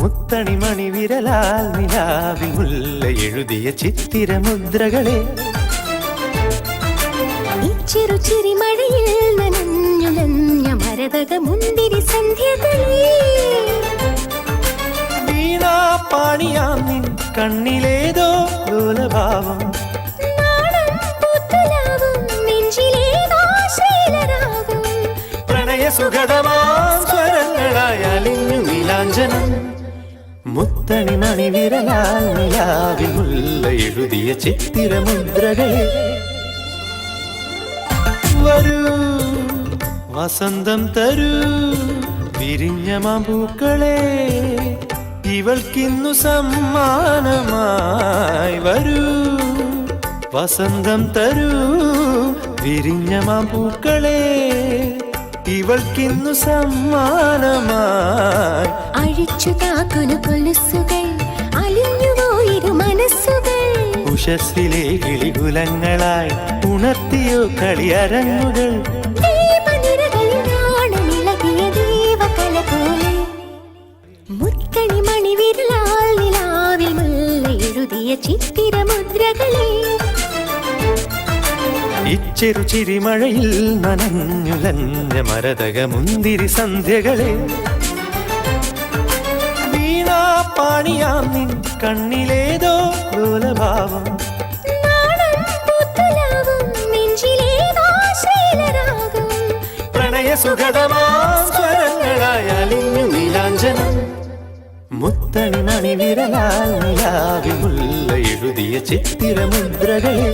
മുത്തണിമണി വിരലാൽ നിലാവിൽ മുല്ല എഴുതിയ ചിത്തിരമുദ്രകളെ. ഇച്ചിറു ചിരിമഴയിൽ നനഞ്ഞു നഞ്ഞ മരതക മുന്തിരി സന്ധ്യകളേ വീണാ പാണിയാം നിൻ കണ്ണിലേതോ ലോലഭാവം സുഖതമാം സ്വരങ്ങളായ അലിഞ്ഞു നീലാഞ്ജനം. മുത്തണിമണി വിരലാൽ നിലാവിൽ മുല്ല എഴുതിയ ചിത്തിരമുദ്രകളെ വരൂ വസന്തം തരൂ വിരിഞ്ഞ മാമ്പൂക്കളെ. ഇവൾക്കിന്നു സമ്മാനമായി വരൂ വസന്തം തരൂ വിരിഞ്ഞ മാമ്പൂക്കളെ. ഇവൾക്കിന്നു സമ്മാനമായി. അഴിച്ചു താക്കുനു കൊലുസുകൾ അലിഞ്ഞുപോയിരു മനസ്സുകൾ. ഉഷസ്സിലെ കിളികുലങ്ങളായി ഉണർത്തിയോ കളിയരങ്ങുകൾ. ഇച്ചെറു ചിരിമഴയിൽ നനഞ്ഞുലഞ്ഞ മരതക മുന്തിരി സന്ധ്യകളെ. വീണാ പാണിയാ നിൻ കണ്ണിലേതോ ലോലഭാവം സ്വരങ്ങളായ അലിഞ്ഞു നീലാഞ്ജനം. മുത്തണി മണി വിരലാൽ നിലാവിൽ മുല്ല എഴുതിയ ചിത്തിരമുദ്രകളെ